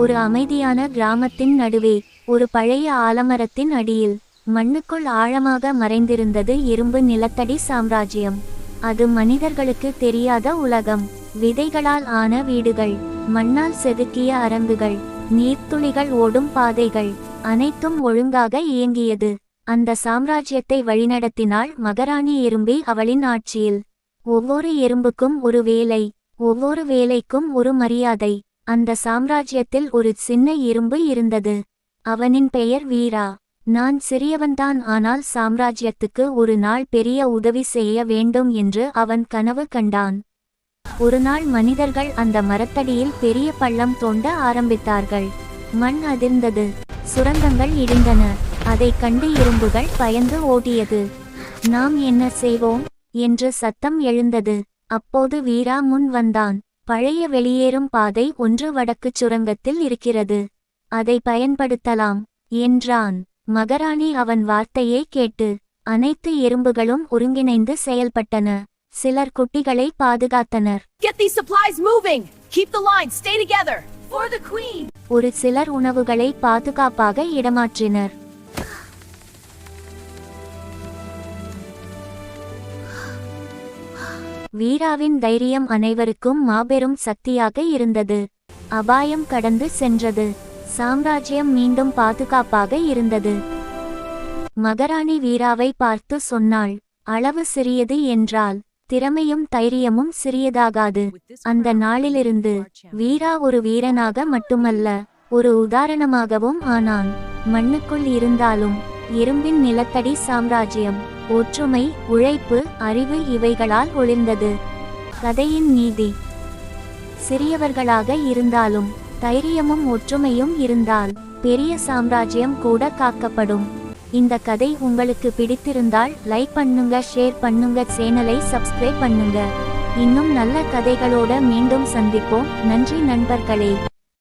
ஒரு அமைதியான கிராமத்தின் நடுவே ஒரு பழைய ஆலமரத்தின் அடியில் மண்ணுக்குள் ஆழமாக மறைந்திருந்தது இரும்பு நிலத்தடி சாம்ராஜ்யம். அது மனிதர்களுக்கு தெரியாத உலகம். விதைகளால் ஆன வீடுகள் மண்ணால் செதுக்கிய அரங்குகள் நீர்த்துளிகள் ஓடும் பாதைகள் அனைத்தும் ஒழுங்காக இயங்கியது. அந்த சாம்ராஜ்யத்தை வழிநடத்தினாள் மகாராணி எறும்பி அவளின் ஆட்சியில். ஒவ்வொரு எறும்புக்கும் ஒரு வேலை ஒவ்வொரு வேலைக்கும் ஒரு மரியாதை அந்த சாம்ராஜ்யத்தில் ஒரு சின்ன இரும்பு இருந்தது. அவனின் பெயர் வீரா. நான் சிறியவன்தான் ஆனால் சாம்ராஜ்யத்துக்கு ஒரு நாள் பெரிய உதவி செய்ய வேண்டும் என்று அவன் கனவு கண்டான். ஒரு நாள் மனிதர்கள் அந்த மரத்தடியில் பெரிய பள்ளம் தோண்ட ஆரம்பித்தார்கள். மண் அதிர்ந்தது. சுரங்கங்கள் இடிந்தன. அதை கண்டு இரும்புகள் பயந்து ஓடியது. நாம் என்ன செய்வோம்? என்று சத்தம் எழுந்தது. அப்போது வீரா முன் வந்தான். பழைய வெளியேறும் பாதை ஒன்று வடக்குச் சுரங்கத்தில் இருக்கிறது அதை பயன்படுத்தலாம் என்றான் மகாராணி அவன் வார்த்தையை கேட்டு அனைத்து எறும்புகளும் ஒருங்கிணைந்து செயல்பட்டன சிலர் குட்டிகளை பாதுகாத்தனர் Get these supplies moving! Keep the line, stay together! For the queen! ஒரு சிலர் உணவுகளை பாதுகாப்பாக இடமாற்றினர் வீராவின் தைரியம் அனைவருக்கும் மாபெரும் சக்தியாக இருந்தது. அபாயம் கடந்து சென்றது. சாம்ராஜ்யம் மீண்டும் பாதுகாப்பாக இருந்தது. மகாராணி வீராவை பார்த்து சொன்னாள் அளவு சிறியது என்றால் திறமையும் தைரியமும் சிறியதாகாது. அந்த நாளிலிருந்து வீரா ஒரு வீரனாக மட்டுமல்ல ஒரு உதாரணமாகவும் ஆனான். மண்ணுக்குள் இருந்தாலும் இரும்பின் நிலத்தடி சாம்ராஜ்யம் ஒற்றுமை உழைப்பு அறிவு இவைகளால் ஒளிர்ந்தது கதையின் நீதி. சிறியவர்களாக இருந்தாலும் தைரியமும் ஒற்றுமையும் இருந்தால் பெரிய சாம்ராஜ்யம் கூட காக்கப்படும். இந்த கதை உங்களுக்கு பிடித்திருந்தால் லைக் பண்ணுங்க ஷேர் பண்ணுங்க சேனலை சப்ஸ்கிரைப் பண்ணுங்க. இன்னும் நல்ல கதைகளோட மீண்டும் சந்திப்போம். நன்றி நண்பர்களே.